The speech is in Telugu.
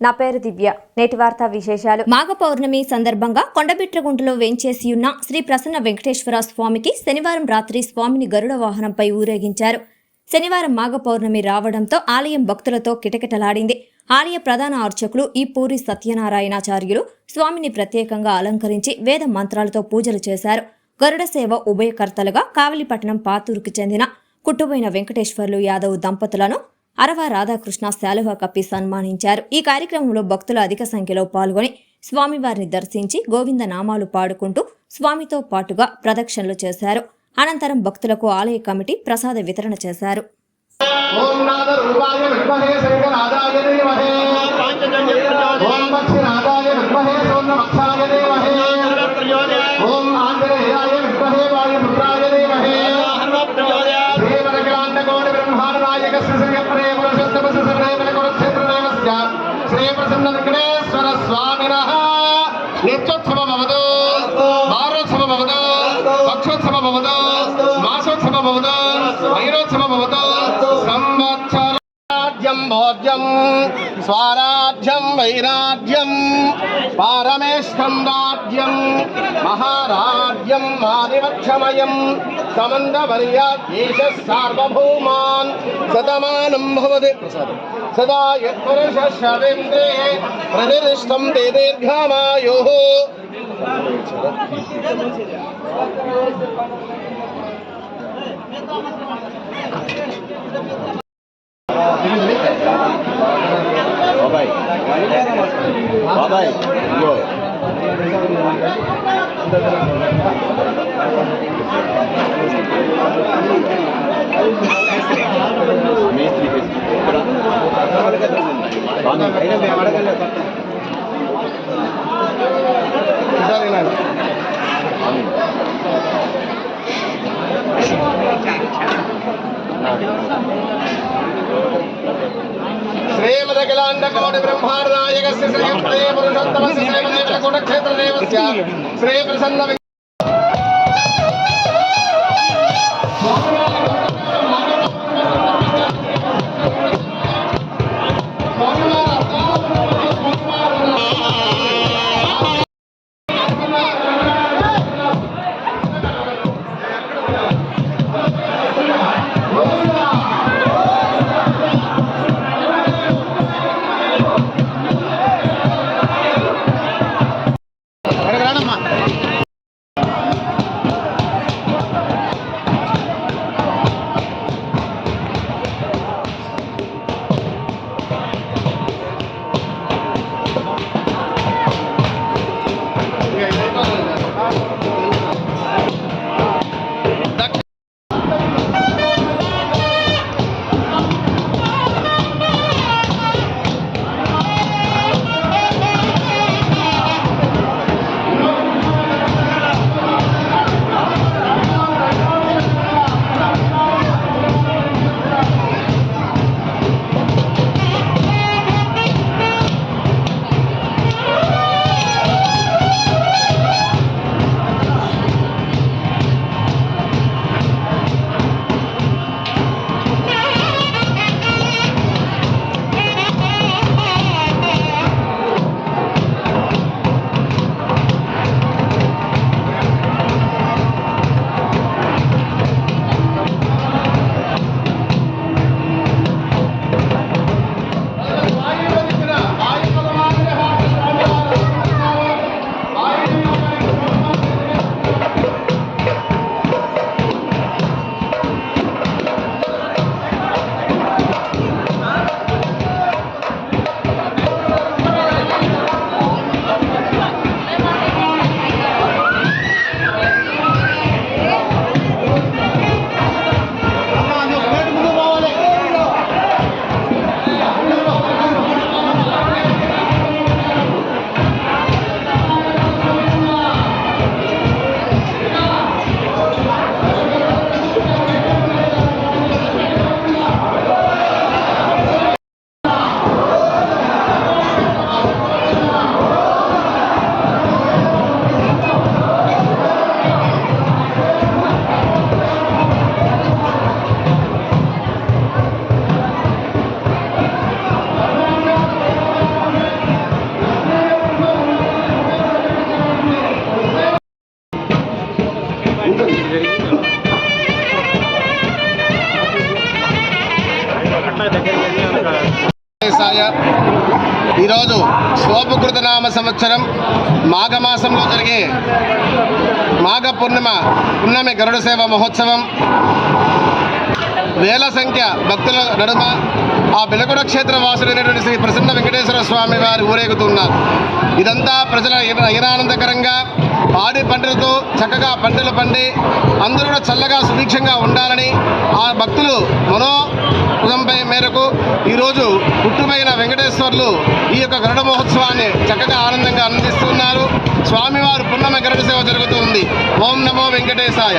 నా పేరు దివ్య. నేటి వార్త విశేషాలు. మాఘ పౌర్ణమి సందర్భంగా కొండబిట్రగుంటలో వేంచేసి ఉన్న శ్రీ ప్రసన్న వెంకటేశ్వర స్వామికి శనివారం రాత్రి స్వామిని గరుడ వాహనంపై ఊరేగించారు. శనివారం మాఘ పౌర్ణమి రావడంతో ఆలయం భక్తులతో కిటకిటలాడింది. ఆలయ ప్రధాన అర్చకులు ఈ పూరి సత్యనారాయణాచార్యులు స్వామిని ప్రత్యేకంగా అలంకరించి వేద మంత్రాలతో పూజలు చేశారు. గరుడ సేవ ఉభయకర్తలుగా కావలిపట్నం పాతూరుకు చెందిన కుట్టుబోయిన వెంకటేశ్వర్లు యాదవ్ దంపతులను అరవ రాధాకృష్ణ శాలువా కప్పి సన్మానించారు. ఈ కార్యక్రమంలో భక్తులు అధిక సంఖ్యలో పాల్గొని స్వామివారిని దర్శించి గోవింద నామాలు పాడుకుంటూ స్వామితో పాటుగా ప్రదక్షిణలు చేశారు. అనంతరం భక్తులకు ఆలయ కమిటీ ప్రసాద వితరణ చేశారు. ఓం శ్రీ వెంకటేశ్వర నిత్యోత్సవ భోజ్యం స్వారాధ్యం వైరాధ్యం పారమేష్టం రాజ్యం మహారాజ్యం ఆదివక్షమయం సమందవర్యాదేశ సార్వభౌమాన్ సతమానం భవతి ప్రసాదం సదా యత్పురుష శవేంద్రే ప్రతిష్టం తే దీర్ఘమాయు you. బాబాయ్ ఇదిగో. మేస్త్రి ఇక్కడ. శ్రీమదఖిలాండకోటి బ్రహ్మాండనాయకస్య శ్రీ శ్రీ పురుషోత్తమ శ్రీ శ్రీమదేవ కుటక్షేత్రదేవస్య శ్రీ ప్రసన్న ఈరోజు శోభకృత నామ సంవత్సరం మాఘమాసంలో జరిగే మాఘ పూర్ణిమ పున్నమి గరుడ సేవ మహోత్సవం. వేల సంఖ్య భక్తుల నడుమ ఆ బెలగొండ క్షేత్ర వాసులైనటువంటి శ్రీ ప్రసన్న వెంకటేశ్వర స్వామి వారు ఊరేగుతున్నారు. ఇదంతా ప్రజల ఇరానందకరంగా ఆడి పంటలతో చక్కగా పంటలు పండి అందరూ కూడా చల్లగా సుభిక్షంగా ఉండాలని ఆ భక్తులు మనోపై మేరకు ఈరోజు పుట్టుమైన వెంకటేశ్వర్లు ఈ యొక్క గరుడ మహోత్సవాన్ని చక్కగా ఆనందంగా ఆనందిస్తున్నారు స్వామివారు పున్నమ గరుడ సేవ జరుగుతుంది. ఓం నమో వెంకటేశాయ.